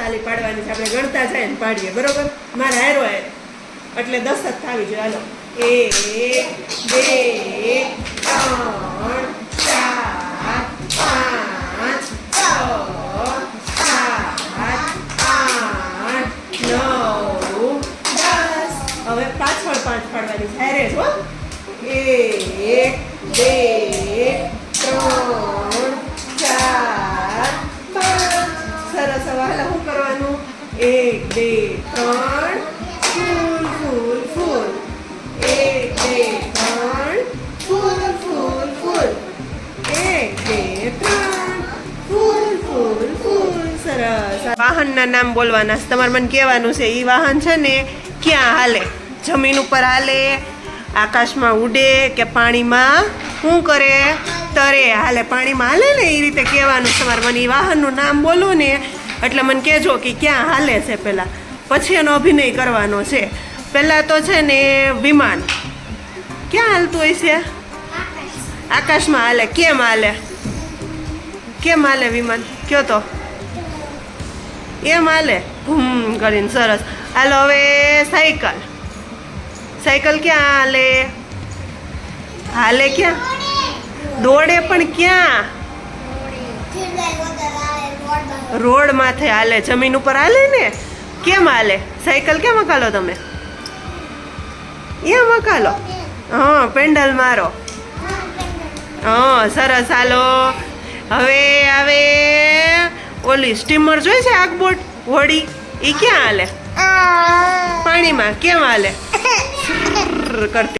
તાલી પાડવાની છે. આપણે ગણતા જાય ને પાડીએ. બરોબર? મારે હારો હે એટલે દસ જ થાવી જોઈએ. હાલો. એક, બે, ત્રણ, ચાર, પાંચ છ સાત આઠ, નવ, દસ. હવે પાછળ પાંચ પાડવાની છે. હારે છો એક, બે એક બે ત્રણ ફૂલ ફૂલ ફૂલ એક બે ત્રણ ફૂલ ફૂલ ફૂલ એક બે ત્રણ ફૂલ ફૂલ ફૂલ સરસ વાહનના નામ બોલવાના તમારે મને કહેવાનું છે એ વાહન છે ને ક્યાં હાલે? જમીન ઉપર હાલે, આકાશમાં ઉડે કે પાણીમાં શું કરે? તરે હાલે. પાણીમાં હાલે ને એ રીતે કહેવાનું તમારે મને એ વાહનનું નામ બોલો ને એટલે મને કહેજો કે ક્યાં હાલે છે પહેલાં પછી એનો અભિનય કરવાનો છે. પહેલાં તો છે ને વિમાન. ક્યાં હાલતું હોય છે? આકાશમાં હાલે. કેમ હાલે? કેમ હાલે વિમાન? કયો તો? એમ હાલે? હમ કરીને સરસ. હાલો, હવે સાયકલ. સાયકલ ક્યાં હાલે? હાલે ક્યાં? દોડે પણ ક્યાં? રોડ માથે હાલે જમીન ઉપર હાલે ને? કેમ હાલે? સાયકલ કેમ હકાલો તમે? એમ હકાલો? હા પેન્ડલ મારો. હા સરસ હાલો. હવે આવે ઓલી સ્ટીમર જોઈ છે આગબોટ? હોડી? એ ક્યાં હાલે? પાણીમાં કેમ હાલે? કરતી